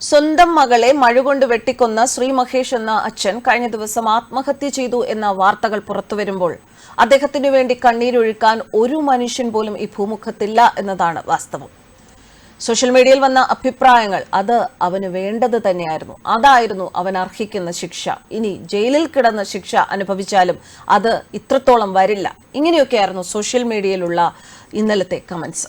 സ്വന്തം മകളെ മഴുകൊണ്ട് വെട്ടിക്കൊന്ന ശ്രീ മഹേഷ് എന്ന അച്ഛൻ കഴിഞ്ഞ ദിവസം ആത്മഹത്യ ചെയ്തു എന്ന വാർത്തകൾ പുറത്തുവരുമ്പോൾ അദ്ദേഹത്തിനു വേണ്ടി കണ്ണീരൊഴുക്കാൻ ഒരു മനുഷ്യൻ പോലും ഈ ഭൂമുഖത്തില്ല എന്നതാണ് വാസ്തവം. സോഷ്യൽ മീഡിയയിൽ വന്ന അഭിപ്രായങ്ങൾ അത് അവന് വേണ്ടത് തന്നെയായിരുന്നു. അതായിരുന്നു അവൻ അർഹിക്കുന്ന ശിക്ഷ. ഇനി ജയിലിൽ കിടന്ന ശിക്ഷ അനുഭവിച്ചാലും അത് ഇത്രത്തോളം വരില്ല. ഇങ്ങനെയൊക്കെയായിരുന്നു സോഷ്യൽ മീഡിയയിലുള്ള ഇന്നലത്തെ കമന്റ്സ്.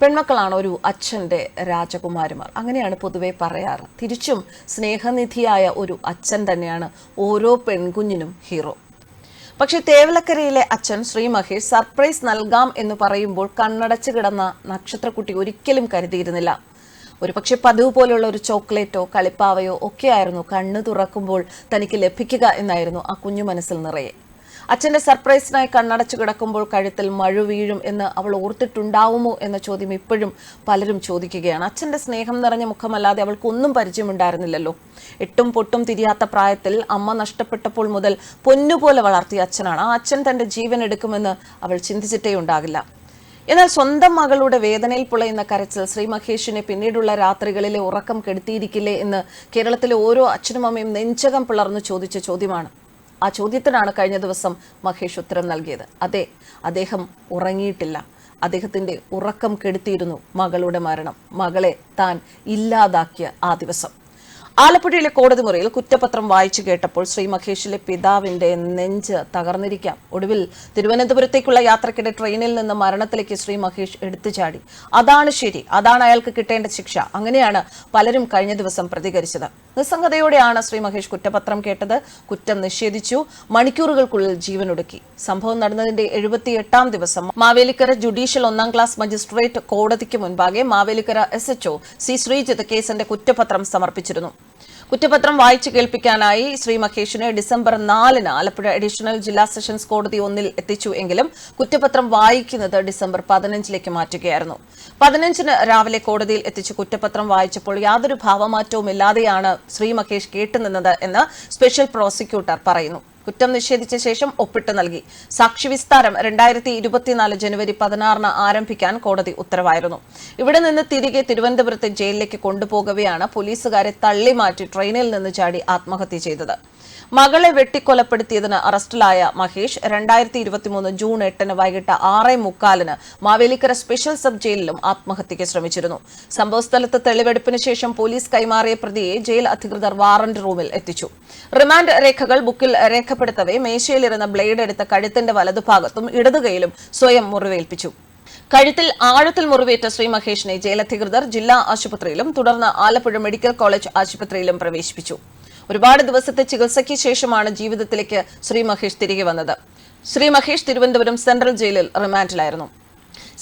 പെൺമക്കളാണ് ഒരു അച്ഛന്റെ രാജകുമാരിമാർ. അങ്ങനെയാണ് പൊതുവെ പറയാറ്. തിരിച്ചും സ്നേഹനിധിയായ ഒരു അച്ഛൻ തന്നെയാണ് ഓരോ പെൺകുഞ്ഞിനും ഹീറോ. പക്ഷേ തേവലക്കരയിലെ അച്ഛൻ ശ്രീ മഹേഷ് സർപ്രൈസ് നൽകാം എന്ന് പറയുമ്പോൾ കണ്ണടച്ച് കിടന്ന നക്ഷത്രക്കുട്ടി ഒരിക്കലും കരുതിയിരുന്നില്ല. ഒരു പക്ഷെ പതിവ് പോലുള്ള ഒരു ചോക്ലേറ്റോ കളിപ്പാവയോ ഒക്കെയായിരുന്നു കണ്ണു തുറക്കുമ്പോൾ തനിക്ക് ലഭിക്കുക എന്നായിരുന്നു ആ കുഞ്ഞു മനസ്സിൽ നിറയെ. അച്ഛന്റെ സർപ്രൈസിനായി കണ്ണടച്ചു കിടക്കുമ്പോൾ കഴുത്തിൽ മഴ വീഴും എന്ന് അവൾ ഓർത്തിട്ടുണ്ടാവുമോ എന്ന ചോദ്യം ഇപ്പോഴും പലരും ചോദിക്കുകയാണ്. അച്ഛന്റെ സ്നേഹം നിറഞ്ഞ മുഖമല്ലാതെ അവൾക്കൊന്നും പരിചയമുണ്ടായിരുന്നില്ലല്ലോ. എട്ടും പൊട്ടും തിരിയാത്ത പ്രായത്തിൽ അമ്മ നഷ്ടപ്പെട്ടപ്പോൾ മുതൽ പൊന്നുപോലെ വളർത്തിയ അച്ഛനാണ്. ആ അച്ഛൻ തന്റെ ജീവൻ എടുക്കുമെന്ന് അവൾ ചിന്തിച്ചിട്ടേ ഉണ്ടാകില്ല. എന്നാൽ സ്വന്തം മകളുടെ വേദനയിൽ പുളയുന്ന കരച്ചിൽ ശ്രീ മഹേഷിനെ പിന്നീടുള്ള രാത്രികളിലെ ഉറക്കം കെടുത്തിയിരിക്കില്ലേ എന്ന് കേരളത്തിലെ ഓരോ അച്ഛനും അമ്മയും നെഞ്ചകം പിളർന്ന് ചോദിച്ച ചോദ്യമാണ്. ആ ചോദ്യത്തിനാണ് കഴിഞ്ഞ ദിവസം മഹേഷ് ഉത്തരം നൽകിയത്. അതെ അദ്ദേഹം ഉറങ്ങിയിട്ടില്ല. അദ്ദേഹത്തിന്റെ ഉറക്കം കെടുത്തിയിരുന്നു മകളുടെ മരണം. മകളെ താൻ ഇല്ലാതാക്കിയ ആ ദിവസം. ആലപ്പുഴയിലെ കോടതി മുറിയിൽ കുറ്റപത്രം വായിച്ചു കേട്ടപ്പോൾ ശ്രീ മഹേഷിലെ പിതാവിന്റെ നെഞ്ച് തകർന്നിരിക്കാം. ഒടുവിൽ തിരുവനന്തപുരത്തേക്കുള്ള യാത്രക്കിടെ ട്രെയിനിൽ നിന്ന് മരണത്തിലേക്ക് ശ്രീ മഹേഷ് എടുത്തു ചാടി. അതാണ് ശരി അതാണ് അയാൾക്ക് കിട്ടേണ്ട ശിക്ഷ. അങ്ങനെയാണ് പലരും കഴിഞ്ഞ ദിവസം പ്രതികരിച്ചത്. നിസ്സംഗതയോടെയാണ് ശ്രീ മഹേഷ് കുറ്റപത്രം കേട്ടത്. കുറ്റം നിഷേധിച്ചു. മണിക്കൂറുകൾക്കുള്ളിൽ ജീവനൊടുക്കി. സംഭവം നടന്നതിന്റെ എഴുപത്തിയെട്ടാം ദിവസം മാവേലിക്കര ജുഡീഷ്യൽ ഒന്നാം ക്ലാസ് മജിസ്ട്രേറ്റ് കോടതിക്ക് മുൻപാകെ Mavelikkara S H O C Sreejith കേസിന്റെ കുറ്റപത്രം സമർപ്പിച്ചിരുന്നു. കുറ്റപത്രം വായിച്ചു കേൾപ്പിക്കാനായി ശ്രീ മഹേഷിനെ ഡിസംബർ നാലിന് ആലപ്പുഴ അഡീഷണൽ ജില്ലാ സെഷൻസ് കോടതി ഒന്നിൽ എത്തിച്ചു എങ്കിലും കുറ്റപത്രം വായിക്കുന്നത് ഡിസംബർ പതിനഞ്ചിലേക്ക് മാറ്റുകയായിരുന്നു. പതിനഞ്ചിന് രാവിലെ കോടതിയിൽ എത്തിച്ച് കുറ്റപത്രം വായിച്ചപ്പോൾ യാതൊരു ഭാവമാറ്റവും ഇല്ലാതെയാണ് ശ്രീ മഹേഷ് കേട്ടുനിന്നത് എന്ന് സ്പെഷ്യൽ പ്രോസിക്യൂട്ടർ പറയുന്നു. കുറ്റം നിഷേധിച്ച ശേഷം ഒപ്പിട്ട് നൽകി. സാക്ഷി വിസ്താരം രണ്ടായിരത്തി ഇരുപത്തിനാല് ജനുവരി പതിനാറിന് ആരംഭിക്കാൻ കോടതി ഉത്തരവായിരുന്നു. ഇവിടെ നിന്ന് തിരികെ തിരുവനന്തപുരത്തെ ജയിലിലേക്ക് കൊണ്ടുപോകവെയാണ് പോലീസുകാരെ തള്ളിമാറ്റി ട്രെയിനിൽ നിന്ന് ചാടി ആത്മഹത്യ ചെയ്തത്. മകളെ വെട്ടിക്കൊലപ്പെടുത്തിയതിന് അറസ്റ്റിലായ മഹേഷ് രണ്ടായിരത്തി ഇരുപത്തിമൂന്ന് ജൂൺ എട്ടിന് വൈകിട്ട് ആറ് മുക്കാലിന് മാവേലിക്കര സ്പെഷ്യൽ സബ് ജയിലിലും ആത്മഹത്യയ്ക്ക് ശ്രമിച്ചിരുന്നു. സംഭവസ്ഥലത്ത് തെളിവെടുപ്പിന് ശേഷം പോലീസ് കൈമാറിയ പ്രതിയെ ജയിൽ അധികൃതർ വാറന്റ് റൂമിൽ എത്തിച്ചു. റിമാൻഡ് രേഖകൾ ബുക്കിൽ രേഖപ്പെടുത്തവേ മേശയിലിരുന്ന ബ്ലേഡ് എടുത്ത കഴുത്തിന്റെ വലതുഭാഗത്തും ഇടതുകൈയിലും സ്വയം മുറിവേൽപ്പിച്ചു. കഴുത്തിൽ ആഴത്തിൽ മുറിവേറ്റ ശ്രീ മഹേഷിനെ ജയിലധികൃതർ ജില്ലാ ആശുപത്രിയിലും തുടർന്ന് ആലപ്പുഴ മെഡിക്കൽ കോളേജ് ആശുപത്രിയിലും പ്രവേശിപ്പിച്ചു. ഒരുപാട് ദിവസത്തെ ചികിത്സയ്ക്ക് ശേഷമാണ് ജീവിതത്തിലേക്ക് ശ്രീ മഹേഷ് തിരികെ വന്നത്. ശ്രീ മഹേഷ് തിരുവനന്തപുരം സെൻട്രൽ ജയിലിൽ റിമാൻഡിലായിരുന്നു.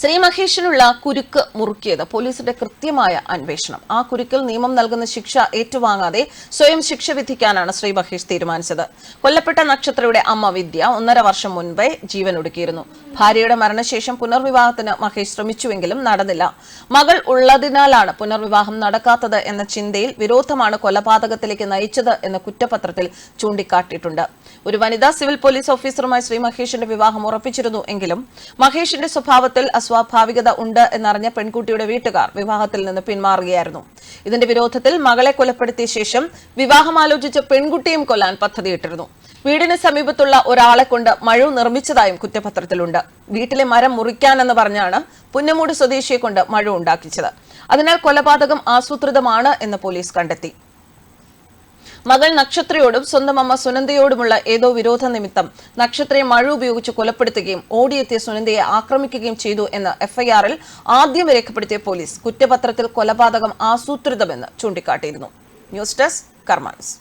ശ്രീ മഹേഷിനുള്ള കുരുക്ക് മുറുക്കിയത് പോലീസിന്റെ കൃത്യമായ അന്വേഷണം. ആ കുരുക്കിൽ നിയമം നൽകുന്ന ശിക്ഷ ഏറ്റുവാങ്ങാതെ സ്വയം ശിക്ഷ വിധിക്കാനാണ് ശ്രീ മഹേഷ് തീരുമാനിച്ചത്. കൊല്ലപ്പെട്ട നക്ഷത്രയുടെ അമ്മ വിദ്യ ഒന്നര വർഷം മുൻപേ ജീവൻ ഒടുക്കിയിരുന്നു. ഭാര്യയുടെ മരണശേഷം പുനർവിവാഹത്തിന് മഹേഷ് ശ്രമിച്ചുവെങ്കിലും നടന്നില്ല. മകൾ ഉള്ളതിനാലാണ് പുനർവിവാഹം നടക്കാത്തത് എന്ന ചിന്തയിൽ വിരോധമാണ് കൊലപാതകത്തിലേക്ക് നയിച്ചത് എന്ന കുറ്റപത്രത്തിൽ ചൂണ്ടിക്കാട്ടിയിട്ടുണ്ട്. ഒരു വനിതാ സിവിൽ പോലീസ് ഓഫീസറുമായി ശ്രീ മഹേഷിന്റെ വിവാഹം ഉറപ്പിച്ചിരുന്നു എങ്കിലും മഹേഷിന്റെ സ്വഭാവത്തിൽ അസ്വാഭാവികത ഉണ്ട് എന്നറിഞ്ഞ പെൺകുട്ടിയുടെ വീട്ടുകാർ വിവാഹത്തിൽ നിന്ന് പിന്മാറുകയായിരുന്നു. ഇതിന്റെ വിരോധത്തിൽ മകളെ കൊലപ്പെടുത്തിയ ശേഷം വിവാഹം ആലോചിച്ച പെൺകുട്ടിയും കൊല്ലാൻ പദ്ധതിയിട്ടിരുന്നു വീടിന് സമീപത്തുള്ള ഒരാളെ കൊണ്ട് മഴു നിർമ്മിച്ചതായും കുറ്റപത്രത്തിലുണ്ട്. വീട്ടിലെ മരം മുറിക്കാനെന്ന് പറഞ്ഞാണ് പുന്നമൂട് സ്വദേശിയെ കൊണ്ട് മഴ ഉണ്ടാക്കിച്ചത്. അതിനാൽ കൊലപാതകം ആസൂത്രിതമാണ് എന്ന് പോലീസ് കണ്ടെത്തി. മകൾ നക്ഷത്രയോടും സ്വന്തം അമ്മ സുനന്ദയോടുമുള്ള ഏതോ വിരോധ നിമിത്തം നക്ഷത്രയെ മഴ ഉപയോഗിച്ച് കൊലപ്പെടുത്തുകയും ഓടിയെത്തിയ സുനന്ദയെ ആക്രമിക്കുകയും ചെയ്തു എന്ന് എഫ്ഐആറിൽ ആദ്യം രേഖപ്പെടുത്തിയ പോലീസ് കുറ്റപത്രത്തിൽ കൊലപാതകം ആസൂത്രിതമെന്ന് ചൂണ്ടിക്കാട്ടിയിരുന്നു. News desk കർമാൻസ്